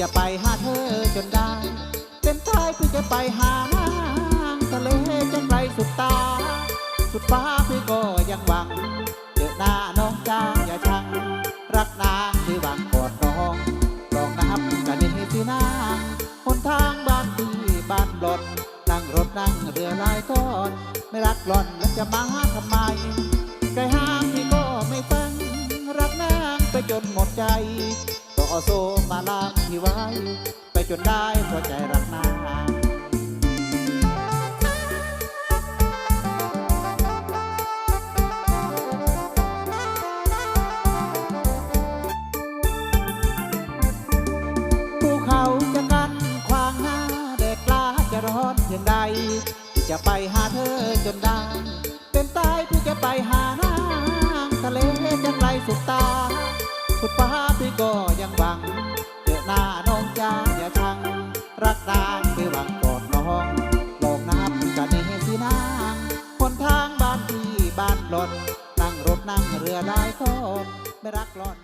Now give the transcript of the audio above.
จะไปหาเธอจนได้ เป็นท้ายพี่จะไปหาทะเลจะไกลสุดตา สุดฟ้าพี่ก็ยังหวัง เจอหน้าน้องจ้าอย่าชัง รักนางคือหวังกอดน้อง ลองนับกันนี่สินางหนทางบ้านพี่บ้านหลดนั่งรถนั่งเรือลายทอดไม่รักหล่อนแล้วจะมาทำไมไกลห้างพี่ก็ไม่ฟัง รักนางไปจนหมดใจ ต่อโซมาลากพี่ไว้ ไปจนได้พอใจรักนางภูเขาจะกันขวางหน้าแดดกล้าจะร้อนเพียงใด จะไปหาเธอจนได้ เป็นตายพี่จะไปหานางทะเลจะไกลสุดตา สุดฟ้าพี่ก็ยัง รักนางคือหวังกอดน้องลอกน้ำกันนี่สินางคนทางบ้านที่บ้านหลอนนั่งรถนั่งเรือได้ทอดไม่รักหล่อน